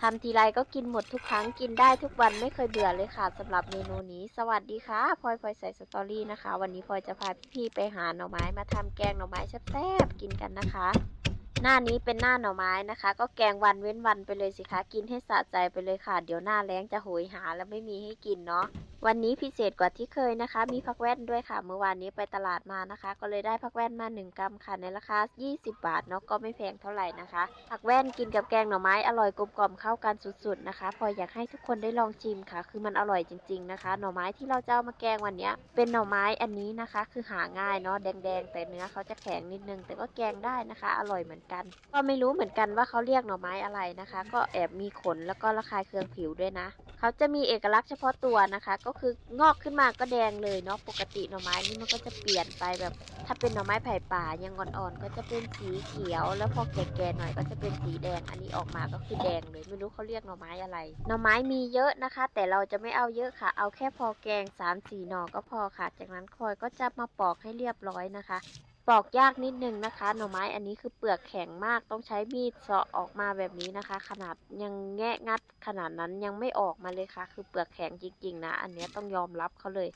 ทำทีไรก็กินหมดทุกครั้งกินได้ทุกวันไม่เคยเบื่อเลยค่ะสำหรับเมนูนี้ สวัสดีค่ะพลอยพลอยใส่สตอรี่นะคะ วันนี้พลอยจะพาพี่ๆไปหาหน่อไม้มาทำแกงหน่อไม้แซ่บๆกินกันนะคะ หน้านี้เป็นหน้าหน่อไม้นะคะ ก็แกงวันเว้นวันไปเลยสิคะกินให้สะใจไปเลยค่ะ เดี๋ยวหน้าแล้งจะโหยหาแล้วไม่มีให้กินเนาะ วันนี้พิเศษกว่าที่เคยนะคะ มีผักแว่นด้วยค่ะ เมื่อวานนี้ไปตลาดมานะคะ ก็เลยได้ผักแว่นมา 1 กรัมค่ะ ในราคา 20 บาทเนาะ ก็ไม่แพงเท่าไหร่นะคะ ผักแว่นกินกับแกงหน่อไม้อร่อยกลมกล่อมเข้ากันสุดๆนะคะ พออยากให้ทุกคนได้ลองชิมค่ะ คือมันอร่อยจริง ๆนะคะ หน่อไม้ที่เราจะเอามาแกงวันนี้เป็นหน่อไม้อันนี้นะคะ คือหาง่ายเนาะ แดงๆ แต่เนื้อเขาจะแข็งนิดนึง แต่ก็แกงได้นะคะ อร่อยเหมือนกัน ก็ไม่รู้เหมือนกันว่าเขาเรียกหน่อไม้อะไรนะคะ ก็แอบมีขนแล้วก็ระคายเคืองผิวด้วยนะ เขาจะมีเอกลักษณ์เฉพาะตัวนะคะ ก็คืองอกขึ้นมาก็แดงเลยเนาะปกติหน่อไม้นี่มันก็จะเปลี่ยนไปแบบ ถ้าเป็นหน่อไม้ไผ่ป่ายังอ่อนๆก็จะเป็นสีเขียว แล้วพอแก่ๆหน่อยก็จะเป็นสีแดง อันนี้ออกมาก็คือแดงเลยไม่รู้เขาเรียกหน่อไม้อะไร หน่อไม้มีเยอะนะคะ แต่เราจะไม่เอาเยอะค่ะ เอาแค่พอแกง3 4หน่อก็พอค่ะ จากนั้นคอยก็จะมาปอกให้เรียบร้อยนะคะ ปอกยากนิดนึงนะคะ หน่อไม้อันนี้คือเปลือกแข็งมากต้องใช้มีดเสาะออกมาแบบนี้นะคะ ขนาดยังแงะงัดขนาดนั้นยังไม่ออกมาเลยค่ะ คือเปลือกแข็งจริงๆนะ อันนี้ต้องยอมรับเขาเลย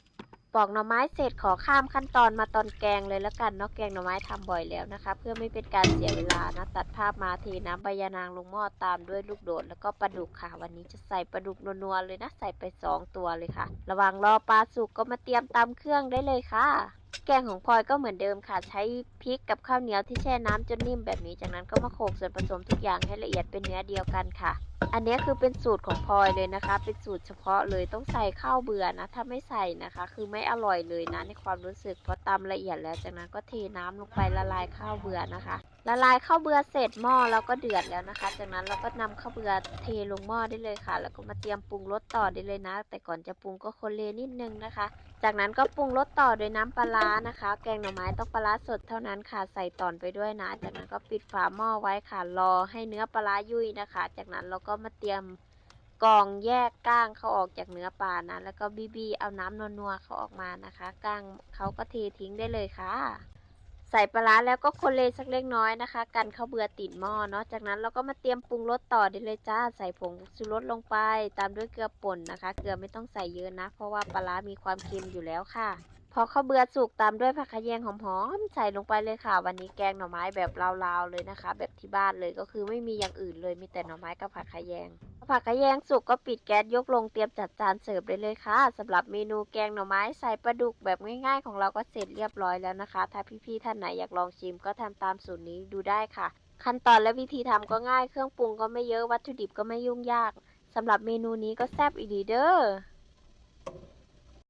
ปอกหน่อไม้เสร็จขอข้ามขั้นตอนมาตอนแกงเลยแล้วกันเนาะแกงหน่อไม้ทำบ่อยแล้วนะคะ เพื่อไม่เป็นการเสียเวลานะตัดภาพมาเทน้ำใบยานางลงหม้อตามด้วยลูกโดด แล้วก็ปลาดุกค่ะ วันนี้จะใส่ปลาดุกนัวๆเลยนะใส่ไปสองตัวเลยค่ะ ระหว่างรอปลาสุกก็มาเตรียมตำเครื่องได้เลยค่ะ แกงของพลอยก็เหมือนเดิมค่ะ ใช้พริกกับข้าวเหนียวที่แช่น้ำจนนิ่มแบบนี้จากนั้นก็มาโขลกส่วนผสมทุกอย่างให้ละเอียดเป็นเนื้อเดียวกันค่ะ อันนี้คือเป็นสูตรของพลอยเลยนะคะ เป็นสูตรเฉพาะเลยต้องใส่ข้าวเบื่อนะ ถ้าไม่ใส่นะคะ คือไม่อร่อยเลยนะในความรู้สึกพอตำละเอียดแล้วจากนั้นก็เทน้ำลงไปละลายข้าวเบื่อนะคะ ละลายข้าวเบือเสร็จหม้อแล้วก็เดือดแล้วนะคะ จากนั้นเราก็นำข้าวเบือเทลงหม้อได้เลยค่ะ แล้วก็มาเตรียมปรุงรสต่อได้เลยนะ แต่ก่อนจะปรุงก็คนเลนิดนึงนะคะ จากนั้นก็ปรุงรสต่อโดยน้ำปลาร้านะคะ แกงหน่อไม้ต้องปลาร้าสดเท่านั้นค่ะ ใส่ตอนไปด้วยนะ จากนั้นก็ปิดฝาหม้อไว้ค่ะ รอให้เนื้อปลาร้ายุ่ยนะคะ จากนั้นเราก็มาเตรียมกองแยกก้างเขาออกจากเนื้อปลานะ แล้วก็บีบีเอาน้ำนัวๆเขาออกมานะคะ ก้างเขาก็เททิ้งได้เลยค่ะ ใส่ปลาร้าแล้วก็คนเลสักเล็กน้อยนะคะ กันข้าวเบื่อติดหม้อเนาะจากนั้นเราก็มาเตรียมปรุงรสต่อได้เลยจ้า ใส่ผงชูรสลงไป ตามด้วยเกลือป่นนะคะ เกลือไม่ต้องใส่เยอะนะ เพราะว่าปลาร้ามีความเค็มอยู่แล้วค่ะ พอข้าวเบื่อสุกตามด้วยผักขะแยงหอมๆใส่ลงไปเลยค่ะ วันนี้แกงหน่อไม้แบบลาวๆเลยนะคะ แบบที่บ้านเลยก็คือไม่มีอย่างอื่นเลยมีแต่หน่อไม้กับผักขะแยงผักกะแยงสุกก็ปิดแก๊สยกลงเตรียมจัดจานเสิร์ฟได้เลยค่ะสำหรับเมนูแกงหน่อไม้ใส่ปลาดุกแบบง่าย ๆ ของเราก็เสร็จเรียบร้อยแล้วนะคะ ถ้าพี่ๆท่านไหนอยากลองชิมก็ทำตามสูตรนี้ดูได้ค่ะ ขั้นตอนและวิธีทำก็ง่ายเครื่องปรุงก็ไม่เยอะวัตถุดิบก็ไม่ยุ่งยากสำหรับเมนูนี้ก็แซ่บอีดีเด้อ